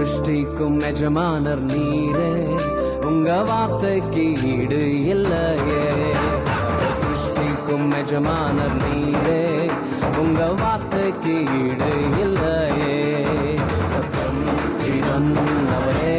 சிருஷ்டிக்கும் எஜமானர் நீரே. உங்க வார்த்தைக்கு ஈடு இல்லையே. சிருஷ்டிக்கும் எஜமானர் நீரே. உங்க வார்த்தைக்கு ஈடு இல்லையே. சத்தம் சிதம் அவரே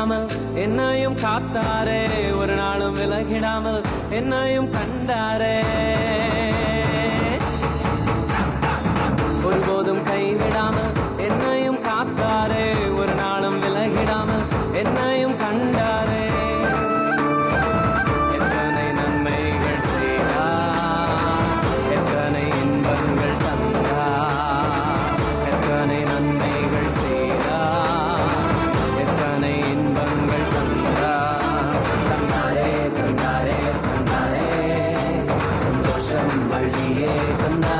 கைவிடாமல் என்னையும் காத்தாரே ஒரு நாளும் விலகிடாமல் என்னையும் கண்டாரே. ஒருபோதும் கைவிடாமல் வாழ்வியே வள்ளியே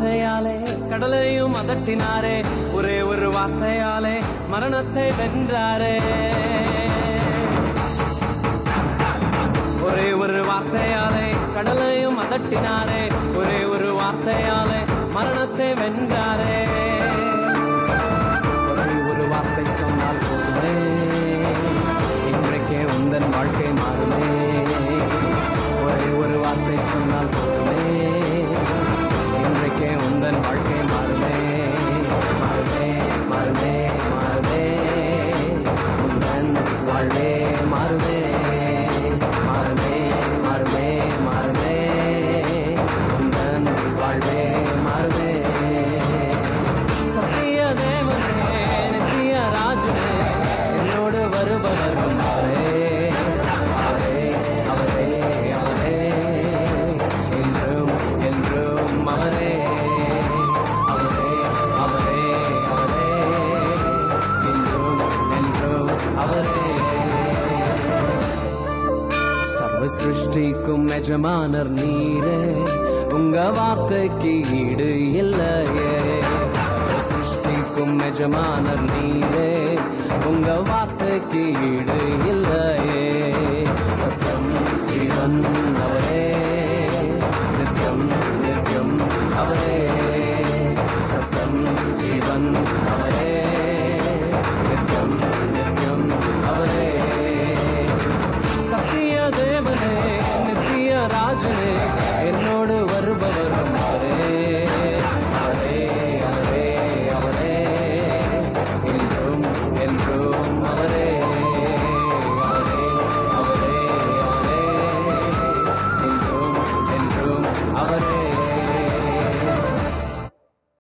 வார்த்தையாலே கடலையும் அதட்டினாரே ஒரே ஒரு வார்த்தையாலே மரணத்தை வென்றாரே. ஒரே ஒரு வார்த்தையாலே கடலையும் அதட்டினாரே ஒரே ஒரு வார்த்தையாலே மரணத்தை வென்றாரே. ஒரே ஒரு வார்த்தை சொன்னால் போதுமே இன்றைக்கே உந்தன் வாழ்க்கை மாறுமே. ஒரே ஒரு வார்த்தை சொன்னால் போதுமே சிருஷ்டிக்கும் எஜமானர் நீரே. உங்க வார்த்தைக்கு ஈடு இல்லையே. சிருஷ்டிக்கும் எஜமானர் நீரே. உங்க வார்த்தைக்கு ஈடு இல்லையே. சத்தம் அவரே